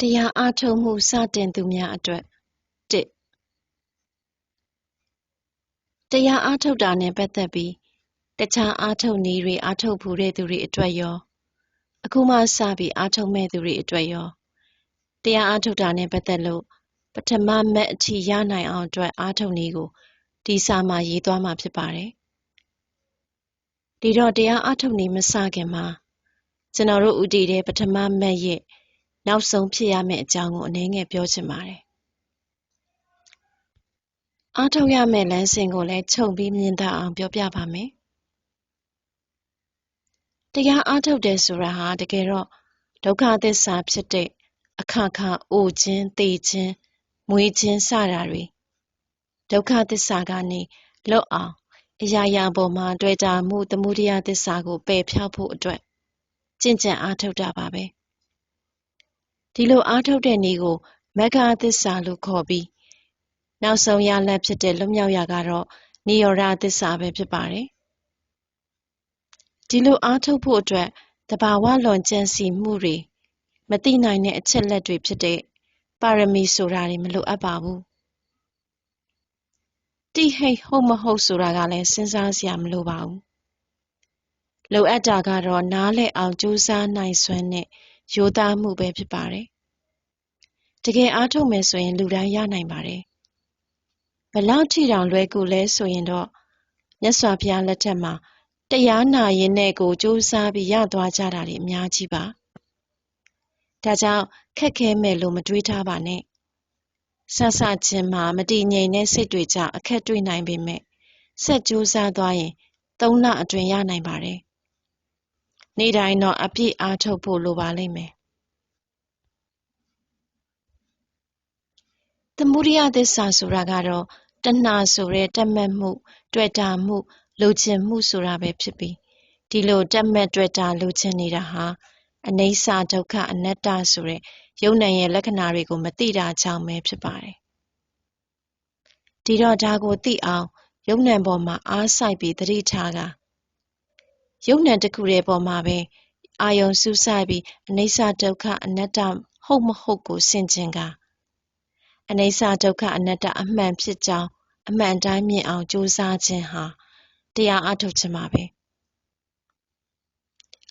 တရားအားထုတ်မှုစတင်သူများအတွက်၁တရားအားထုတ်တာနဲ့ပတ်သက်ပြီးတခြားအားထုတ်နည်းတွေအားထုတ်ဖူးတဲ့သူတွေအတွက်ရော အခုမှစပြီးအားထုတ်မဲ့သူတွေအတွက်ရောတရားအားထုတ်တာနဲ့ပတ်သက်လို့ပထမမက်အထိရနိုင်အောင်အတွက်အားထုတ်နည်းကိုဒီစာမှာရေးသွားမှာဖြစ်ပါတယ်ဒီတော့တရားအားထုတ်နည်းမစခင်မှာကျွန်တော်တို့ဥတည်တဲ့ပထမမက်ရဲ့ နောက်ဆုံးဖြစ်ရမယ့်အကြောင်းကို အနည်းငယ်ပြောချင်ပါတယ် အားထုတ်ရမယ့် လမ်းစဉ်ကိုလည်း ခြုံပြီးမြင်သာအောင် ပြောပြပါမယ် တရားအားထုတ်တယ်ဆိုတာဟာ တကယ်တော့ ဒုက္ခသစ္စာဖြစ်တဲ့ အခါခါ အိုခြင်း သေခြင်း မွေးခြင်း စတာတွေ ဒုက္ခသစ္စာကနေ လွတ်အောင် အရာရာပေါ်မှာ တွေ့ကြမှု သမှုတရားသစ္စာကို ပယ်ဖြောက်ဖို့အတွက်ကြင်ကြံအားထုတ်တာပါပဲ ဒီလိုအားထုတ်တဲ့နည်းကိုမက္ခသစ္စာလို့ခေါ်ပြီး နောက်ဆုံးရလဒ်ဖြစ်တဲ့ လွတ်မြောက်ရာကတော့ နိရောဓသစ္စာပဲဖြစ်ပါတယ်ဒီလိုအားထုတ်ဖို့အတွက်တဘာဝလွန်ကြံစီမှုတွေမသိနိုင်တဲ့အချက်လက်တွေဖြစ်တဲ့ပါရမီဆိုတာတွေမလိုအပ်ပါဘူးတိဟိတ်ဟုတ်မဟုတ်ဆိုတာကလည်းစဉ်းစားစရာမလိုပါဘူးလိုအပ်တာကတော့နားလည်အောင်ကြိုးစားနိုင်စွမ်းနဲ့ ရိုးသားမှုပဲဖြစ်ပါတယ်တကယ်အားထုတ်မယ်ဆိုရင် လူတိုင်းရနိုင်ပါတယ်ဘလောက်ထိတောင်လွယ်ကူလဲဆိုရင်တော့မြတ်စွာဘုရားလက်ထက်မှာတရားနာရင်နဲ့ကိုကြိုးစားပြီးရသွားကြတာတွေအများကြီးပါဒါကြောင့်ခက်ခဲမယ်လို့မတွေးထားပါနဲ့ဆဆချင်းမှာမတည်ငြိမ်တဲ့စိတ်တွေကြောင့်အခက်တွေ့နိုင်ပေမဲ့ဆက်ကြိုးစားသွားရင်သုံးလအတွင်းရနိုင်ပါတယ် နေ့တိုင်းတော့ အပြည့်အားထုတ်ဖို့ လိုပါလိမ့်မယ် သမုဒိယသစ္စာဆိုတာကတော့ တဏှာဆိုတဲ့တက်မှတ်မှု တွေ့တာမှု လိုချင်မှုဆိုတာပဲဖြစ်ပြီး ဒီလိုတက်မှတ်တွေ့တာ လိုချင်နေတာဟာ အနိစ္စ ဒုက္ခ အနတ္တဆိုတဲ့ယုံ nant ရဲ့ လက္ခဏာတွေကို မသိတာကြောင့်ပဲ ဖြစ်ပါတယ် ဒီတော့ ဒါကိုသိအောင်ယုံ nant ပေါ်မှာ အားစိုက်ပြီး သတိထားက ယုံ nant တစ်ခုတည်းပေါ်မှာပဲအာယုံစူးစိုက်ပြီးအနိစ္စဒုက္ခအနတ္တဟုတ်မဟုတ်ကိုဆင်ခြင်ကအနိစ္စဒုက္ခအနတ္တအမှန်ဖြစ်ကြောင်းအမှန်တိုင်းမြင်အောင်ကြိုးစားခြင်းဟာတရားအထုတ်ခြင်းပါပဲ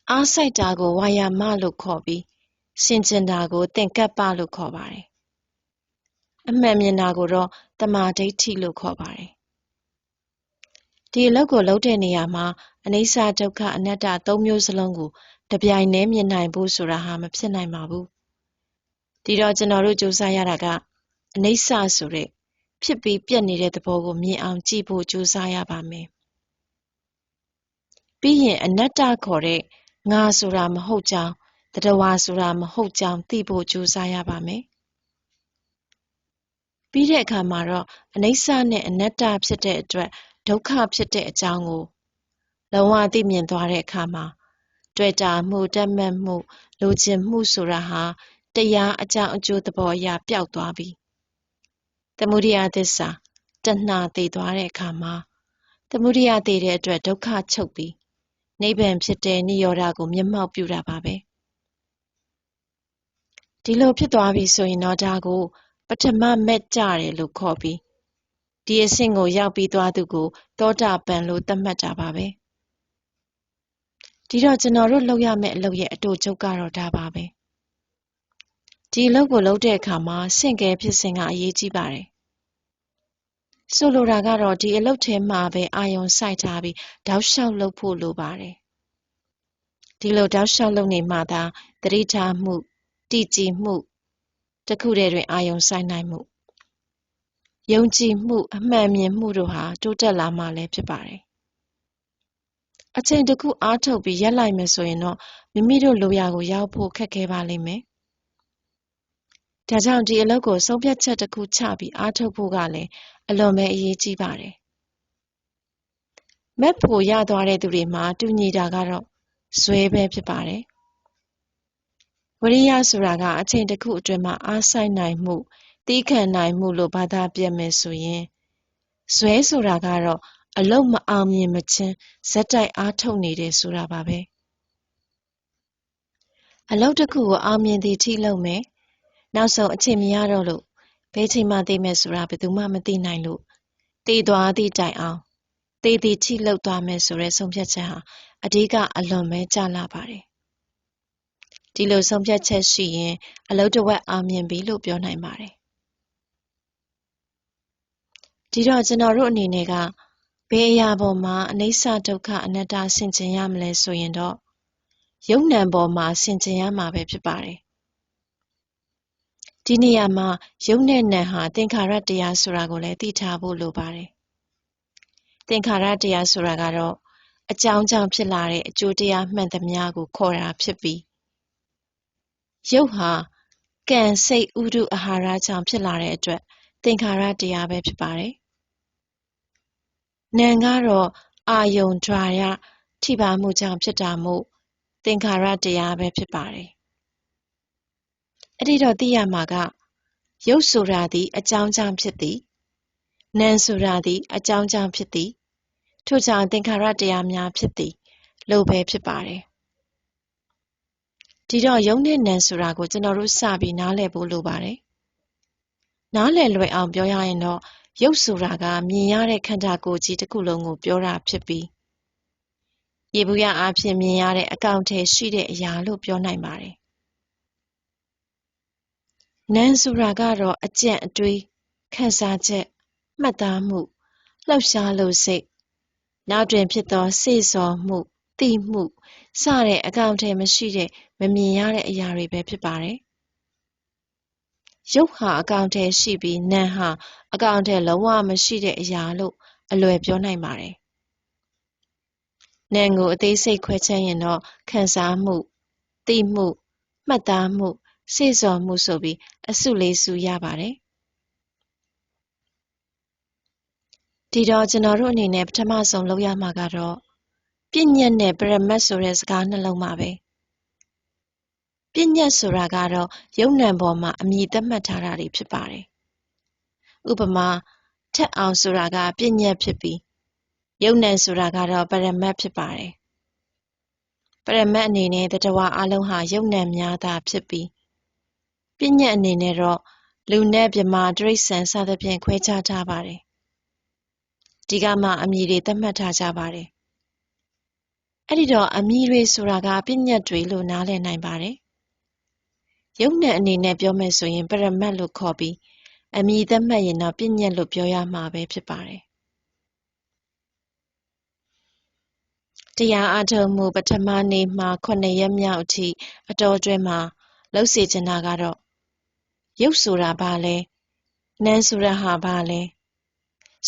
အားစိုက်တာကိုဝါယာမလို့ခေါ်ပြီးဆင်ခြင်တာကိုသင်္ကပ္ပလို့ခေါ်ပါတယ်အမှန်မြင်တာကိုတော့တမာဒိဋ္ဌိလို့ခေါ်ပါတယ် ဒီအလုပ်ကို လုပ်တဲ့နေရာမှာ အနိစ္စဒုက္ခအနတ္တ သုံးမျိုးစလုံးကို တပြိုင်တည်းမြင်နိုင်ဖို့ဆိုတာဟာ မဖြစ်နိုင်ပါဘူး ဒီတော့ ကျွန်တော်တို့ ကြိုးစားရတာက အနိစ္စဆိုတဲ့ ဖြစ်ပြီးပြက်နေတဲ့သဘောကို မြင်အောင်ကြည့်ဖို့ ကြိုးစားရပါမယ် ပြီးရင် အနတ္တခေါ်တဲ့ ငါဆိုတာ မဟုတ်ကြောင်းတတဝါဆိုတာ မဟုတ်ကြောင်း သိဖို့ ကြိုးစားရပါမယ် ပြီးတဲ့အခါမှာတော့ အနိစ္စနဲ့ အနတ္တဖြစ်တဲ့အတွက် ဒုက္ခဖြစ်တဲ့အကြောင်းကို လုံးဝသိမြင်သွားတဲ့အခါမှာတွေ့တာမှုတက်မှတ်မှုလိုချင်မှုဆိုတာဟာတရားအကြောင်းအကျိုးသဘောအရပျောက်သွားပြီသမုဒိယသစ္စာတဏှာတည်သွားတဲ့အခါမှာသမုဒိယတည်တဲ့အတွက်ဒုက္ခချုပ်ပြီးနိဗ္ဗာန်ဖြစ်တဲ့နိရောဓကိုမျက်မှောက်ပြုတာပါပဲဒီလိုဖြစ်သွားပြီဆိုရင်တော့ဒါကို ပထမမက်ကြတယ်လို့ခေါ်ပြီး ဒီအဆင့်ကိုရောက်ပြီးသွားသူကိုသောတာပန်လို့သတ်မှတ်တာပါပဲဒီတော့ကျွန်တော်တို့လုပ်ရမယ့်အလုပ်ရဲ့အတူချုပ်ကတော့ဒါပါပဲဒီအလုပ်ကိုလုပ်တဲ့အခါမှာစင့်ကဲဖြစ်စဉ်ကအရေးကြီးပါတယ်ဆိုလိုတာကတော့ဒီအလုပ်ထဲမှာပဲအာယုံစိုက်ထားပြီးတောက်လျှောက်လုပ်ဖို့လိုပါတယ်ဒီလိုတောက်လျှောက်လုပ်နေမှသာသတိထားမှုတည်ကြည်မှုတခုတည်းတွင်အာယုံစိုက်နိုင်မှု ယုံကြည်မှုအမှန်မြင်မှုတို့ဟာတိုးတက်လာမှလည်းဖြစ်ပါတယ်အချိန်တခုအားထုတ်ပြီးရက်လိုက်မယ်ဆိုရင်တော့မိမိတို့လိုရာကိုရောက်ဖို့ခက်ခဲပါလိမ့်မယ်ဒါကြောင့်ဒီအလုပ်ကိုဆုံးဖြတ်ချက်တစ်ခုချပြီးအားထုတ်ဖို့ကလည်းအလွန်ပဲအရေးကြီးပါတယ်မက်ဖို့ရသွားတဲ့သူတွေမှာတူညီတာကတော့ဇွဲပဲဖြစ်ပါတယ်ဝရိယဆိုတာကအချိန်တစ်ခုအတွင်းမှာအားဆိုင်နိုင်မှု တီးခံနိုင်မှုလို့ဘာသာပြမယ်ဆိုရင်ဇွဲဆိုတာကတော့အလုတ်မအောင်မြင်မချင်းဇက်တိုက်အားထုတ်နေတယ်ဆိုတာပါပဲအလုတ်တစ်ခုကိုအောင်မြင်သည်ထိလုပ်မယ်နောက်ဆုံးအချိန်မရတော့လို့ဘယ်ချိန်မှသိမယ်ဆိုတာဘယ်သူမှမသိနိုင်လို့တည်သွားသည့်တိုင်အောင်တည်တည်ချိလှုပ်သွားမယ်ဆိုတဲ့ဆုံးဖြတ်ချက်ဟာအဓိကအလွန်ပဲကြလာပါတယ်ဒီလိုဆုံးဖြတ်ချက်ရှိရင်အလုတ်တဝက်အောင်မြင်ပြီလို့ပြောနိုင်ပါတယ် ဒီတော့ကျွန်တော်တို့အနေနဲ့ကဘယ်အရာပေါ်မှာအနိစ္စဒုက္ခအနတ္တဆင်ခြင်ရမလဲဆိုရင်တော့ယုံ nant ပေါ်မှာဆင်ခြင်ရမှာပဲဖြစ်ပါတယ်ဒီနေရာမှာယုံနဲ့နံဟာသင်္ခါရတရားဆိုတာကိုလည်းသိထားဖို့လိုပါတယ်သင်္ခါရတရားဆိုတာကတော့အကြောင်းကြောင့်ဖြစ်လာတဲ့အကျိုးတရားမှန်သမျှကိုခေါ်တာဖြစ်ပြီးရုပ်ဟာကံစိတ်ဥဒုအာဟာရကြောင့်ဖြစ်လာတဲ့အတွက်သင်္ခါရတရားပဲဖြစ်ပါတယ်။ နံကတော့ အာရုံ ဒြာယ ထိပါးမှုကြောင့်ဖြစ်တာမို့ သင်္ခါရတရားပဲ ဖြစ်ပါတယ်။အဲ့ဒီတော့ သိရမှာက ရုပ်ဆိုတာသည် အကြောင်းကြောင့်ဖြစ်သည်၊နာမ်ဆိုတာသည် အကြောင်းကြောင့်ဖြစ်သည်၊ထို့ကြောင့် သင်္ခါရတရားများဖြစ်သည် လို့ပဲ ဖြစ်ပါတယ်။ဒီတော့ ရုပ်နဲ့ နာမ်ဆိုတာကို ကျွန်တော်တို့ စပြီး နားလည်ဖို့ လိုပါတယ်။နားလည်လွယ်အောင် ပြောရရင်တော့ ရုပ်ဆိုတာကမြင်ရတဲ့ခန္ဓာကိုယ်ကြီးတစ်ခုလုံးကိုပြောတာဖြစ်ပြီးယေဘုယျအားဖြင့်မြင်ရတဲ့အကောင်အထည်ရှိတဲ့အရာလို့ပြောနိုင်ပါတယ်။နာမ်ဆိုတာကတော့အကျင့်အတွေးခံစားချက်မှတ်သားမှုလှုပ်ရှားလို့စိတ်နောက်တွင်ဖြစ်သောစေ့ဆော်မှုသိမှုစတဲ့အကောင်အထည်မရှိတဲ့မမြင်ရတဲ့အရာတွေပဲဖြစ်ပါတယ် ရုပ်ဟာအကောင်အထည်ရှိပြီးနာမ်ဟာအကောင်အထည်လုံးဝမရှိတဲ့အရာလို့အလွယ်ပြောနိုင်ပါတယ်။နာမ်ကိုအသေးစိတ်ခွဲခြမ်းရင်တော့ခံစားမှု၊သိမှု၊မှတ်သားမှု၊စေ့ဆော်မှုဆိုပြီးအစုလေးစုရပါတယ်။ဒီတော့ကျွန်တော်တို့အနေနဲ့ပထမဆုံးလုပ်ရမှာကတော့ပြဉ္ညတ်နဲ့ပရမတ်ဆိုတဲ့စကားနှလုံးပါပဲ ပြဉ္ညတ်ဆိုတာကတော့ယုံ nant ပေါ်မှာအမည်သတ်မှတ်ထားတာတွေဖြစ်ပါတယ်ဥပမာထက်အောင်ဆိုတာကပြဉ္ညတ်ဖြစ်ပြီးယုံ nant ဆိုတာကတော့ပရမတ်ဖြစ်ပါတယ်ပရမတ်အနေနဲ့တတဝအလုံးဟာယုံ nant များသာဖြစ်ပြီးပြဉ္ညတ်အနေနဲ့တော့လူနဲ့မြမာတိရစ္ဆာန်စသဖြင့်ခွဲခြားထားပါတယ်ဒီကမှအမည်တွေသတ်မှတ်ထားကြပါတယ်အဲ့ဒီတော့အမည်တွေဆိုတာကပြဉ္ညတ်တွေလို့နားလည်နိုင်ပါတယ် ယုံနဲ့အနေနဲ့ပြောမယ်ဆိုရင် ပရမတ်လို့ခေါ်ပြီး အမည်သတ်မှတ်ရင်တော့ပြဉ္ညတ်လို့ပြောရမှာပဲဖြစ်ပါတယ်တရားအထုတ်မှုပထမနေ့မှာ9ရက်မြောက်အထိအတော်အတွင်းမှာလှုပ်စေချင်တာကတော့ရုပ်ဆိုတာဘာလဲနာမ်ဆိုတာဟာဘာလဲ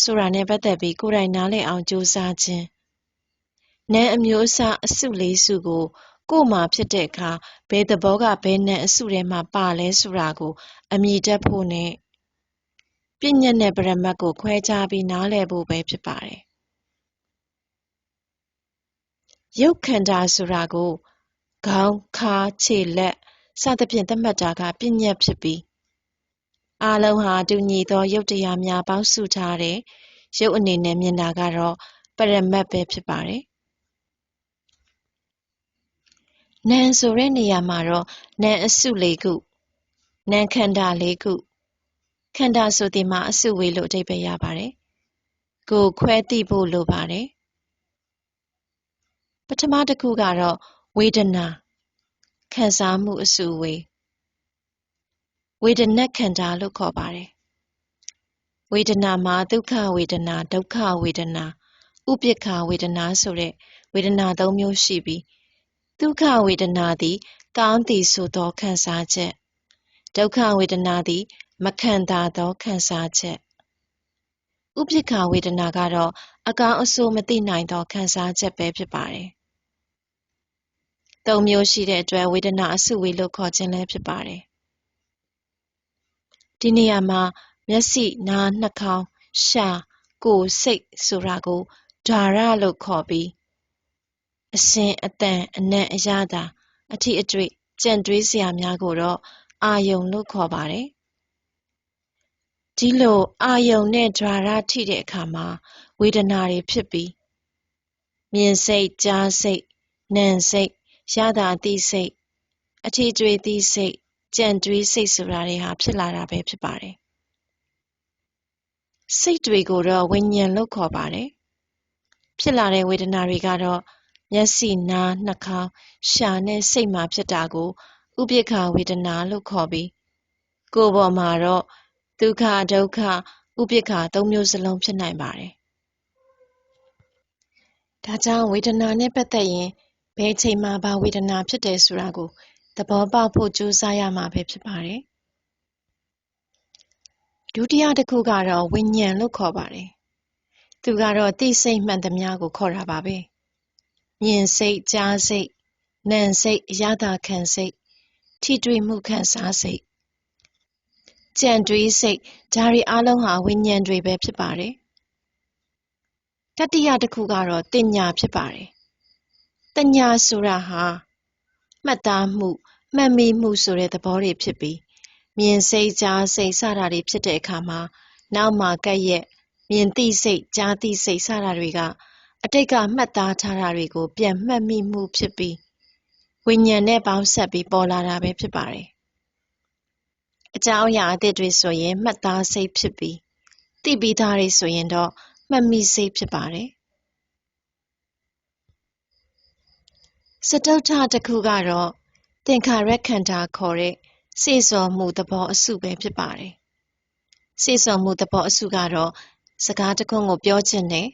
ဆိုတာနဲ့ပတ်သက်ပြီးကိုယ်တိုင်နားလည်အောင်ကြိုးစားခြင်းနာမ်အမျိုးအစားအစုလေးစုကို ကို့မှာဖြစ်တဲ့အခါဘယ်သဘောကဘယ်နာမ်အစုထဲမှာပါလဲဆိုတာကို အမည်တပ်ဖို့နဲ့ပြဉ္ညတ်နဲ့ပရမတ်ကိုခွဲခြားပြီးနားလည်ဖို့ပဲဖြစ်ပါတယ်ရုပ်ခန္ဓာဆိုတာကိုခေါင်းခါခြေလက်စသဖြင့်သတ်မှတ်တာကပြဉ္ညတ်ဖြစ်ပြီးအာလုံးဟာတူညီသောရုပ်တရားများပေါင်းစုထားတဲ့ရုပ်အနေနဲ့မြင်တာကတော့ပရမတ်ပဲဖြစ်ပါတယ် နံဆိုတဲ့နေရာမှာတော့နံအစုလေးခုနံခန္ဓာလေးခုခန္ဓာဆိုဒီမှာအစုဝေးလို့အဓိပ္ပာယ်ရပါတယ်ကိုခွဲသိဖို့လိုပါတယ်ပထမတစ်ခုကတော့ဝေဒနာခံစားမှုအစုဝေးဝေဒနာခန္ဓာလို့ခေါ်ပါတယ်ဝေဒနာမှာဒုက္ခဝေဒနာဒုက္ခဝေဒနာဥပိ္ပခဝေဒနာဆိုတဲ့ဝေဒနာ၃မျိုးရှိပြီး ဒုက္ခဝေဒနာသည် ကောင်းသည်ဆိုသောခံစားချက်ဒုက္ခဝေဒနာသည် မခံသာသောခံစားချက်ဥပိ္ပခဝေဒနာကတော့အကောင်းအဆိုးမသိနိုင်သောခံစားချက်ပဲဖြစ်ပါတယ်သုံးမျိုးရှိတဲ့အတွက်ဝေဒနာအစုဝေးလို့ခေါ်ခြင်းလည်းဖြစ်ပါတယ်ဒီနေရာမှာမျက်စိနားနှာခေါင်းရှာကိုယ်စိတ်ဆိုတာကိုဓာရလို့ခေါ်ပြီး အစဉ်အတန်အနံ့အရသာ အထိအတွေ့ကြံတွေးစရာများကိုတော့အာယုံလို့ခေါ်ပါတယ်။ဒီလိုအာယုံနဲ့ဓာရထိတဲ့အခါမှာဝေဒနာတွေဖြစ်ပြီးမြင်စိတ်၊ကြားစိတ်၊နံစိတ်၊ရတာအသိစိတ်၊အထိအတွေ့သိစိတ်၊ကြံတွေးစိတ်ဆိုတာတွေဟာဖြစ်လာတာပဲဖြစ်ပါတယ်။စိတ်တွေကိုတော့ဝိညာဉ်လို့ခေါ်ပါတယ်။ဖြစ်လာတဲ့ဝေဒနာတွေကတော့ မျက်စိနားနှာခေါင်းရှာနဲ့စိတ်မှာဖြစ်တာကို ဥပိ္ပခာဝေဒနာလို့ခေါ်ပြီးကိုယ်ပေါ်မှာတော့ဒုက္ခဒုက္ခဥပိ္ပခာသုံးမျိုးစလုံးဖြစ်နိုင်ပါတယ်ဒါကြောင့်ဝေဒနာနဲ့ပတ်သက်ရင်ဘယ်ချိန်မှာဘာဝေဒနာဖြစ်တယ်ဆိုတာကိုသဘောပေါက်ဖို့ကြိုးစားရမှာပဲဖြစ်ပါတယ်ဒုတိယတစ်ခုကတော့ဝိညာဉ်လို့ခေါ်ပါတယ်သူကတော့သိစိတ်မှန်သမျှကိုခေါ်တာပါပဲ မြင်စိတ်ကြားစိတ်နာမ်စိတ်အရသာခံစိတ်ထိတွေ့မှုခံစားစိတ်ကြံတွေးစိတ်ဒါတွေအလုံးဟာဝိညာဉ်တွေပဲဖြစ်ပါတယ်တတိယတစ်ခုကတော့တင်ညာဖြစ်ပါတယ်တညာဆိုတာဟာမှတ်သားမှုမှတ်မိမှုဆိုတဲ့သဘောတွေဖြစ်ပြီးမြင်စိတ်ကြားစိတ်စတာတွေဖြစ်တဲ့အခါမှာနောက်မှာကက်ရက်မြင်သိစိတ်ကြားသိစိတ်စတာတွေက အတိတ်ကမှတ်သားထားတာတွေကို ပြန်မှတ်မိမှုဖြစ်ပြီးဝိညာဉ်နဲ့ပေါင်းဆက်ပြီးပေါ်လာတာပဲဖြစ်ပါတယ်အကြောင်းအရာအသစ်တွေဆိုရင် မှတ်သားစိတ်ဖြစ်ပြီးသိပြီးသားတွေဆိုရင်တော့မှတ်မိစိတ်ဖြစ်ပါတယ်စတုထတစ်ခုကတော့သင်္ခါရခန္ဓာခေါ်တဲ့စေစော်မှုသဘောအစုပဲဖြစ်ပါတယ်စေစော်မှုသဘောအစုကတော့စကားတခွန်းကိုပြောခြင်းနဲ့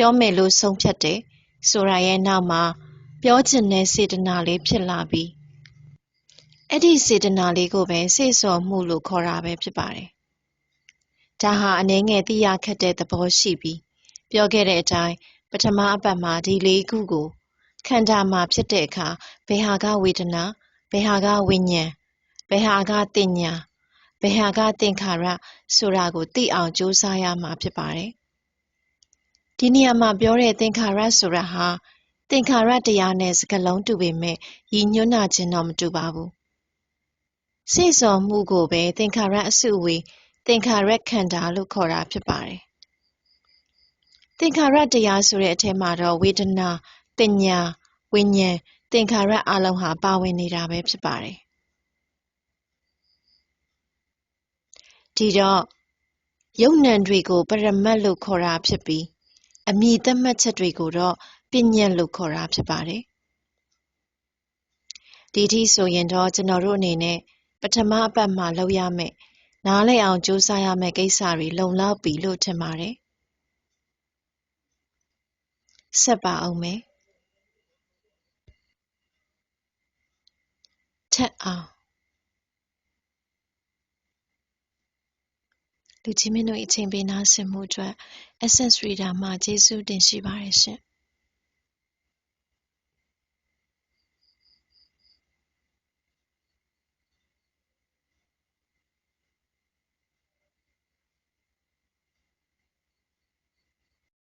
ပြောမယ်လို့ဆုံးဖြတ်တယ်ဆိုတာရဲ့နောက်မှာပြောခြင်းနဲ့စေတနာလေးဖြစ်လာပြီးအဲ့ဒီစေတနာလေးကိုပဲစေစော်မှုလို့ခေါ်တာပဲဖြစ်ပါတယ်ဒါဟာအနှဲငယ်သိရခက်တဲ့သဘောရှိပြီးပြောခဲ့တဲ့အတိုင်းပထမအပတ်မှာဒီလေးခုကိုခန္ဓာမှာဖြစ်တဲ့အခါဘယ်ဟာကဝေဒနာဘယ်ဟာကဝိညာဉ်ဘယ်ဟာကတင်ညာဘယ်ဟာကသင်္ခါရဆိုတာကိုသိအောင်ကြိုးစားရမှာဖြစ်ပါတယ် ဒီနေရာမှာပြောတဲ့သင်္ခါရဆိုတာဟာသင်္ခါရတရားနဲ့စကားလုံးတူပေမဲ့ရည်ညွှန်းတာချင်းတော့မတူပါဘူးစိတ်စော်မှုကိုပဲသင်္ခါရအစုဝေးသင်္ခါရခန္ဓာလို့ခေါ်တာဖြစ်ပါတယ်သင်္ခါရတရားဆိုတဲ့အထက်မှာတော့ဝေဒနာပညာဝိညာဉ်သင်္ခါရအလုံးဟာပါဝင်နေတာပဲဖြစ်ပါတယ်ဒီတော့ယုံ nant တွေကိုပရမတ်လို့ခေါ်တာဖြစ်ပြီး အမည်သတ်မှတ်ချက်တွေကိုတော့ပညာလို့ခေါ်တာဖြစ်ပါတယ်ဒီထိဆိုရင်တော့ကျွန်တော်တို့အနေနဲ့ပထမအပတ်မှာလုပ်ရမယ်နားလည်အောင်ကြိုးစားရမယ့်ကိစ္စတွေလုံလောက်ပြီလို့ထင်ပါတယ်ဆက်ပါအောင်မယ်ထက်အောင် လူချင်းမင်းတို့အချိန်ပေးနာဆင်မှုအတွက် Essence Reader မှာကျေးဇူးတင်ရှိပါတယ်ရှင်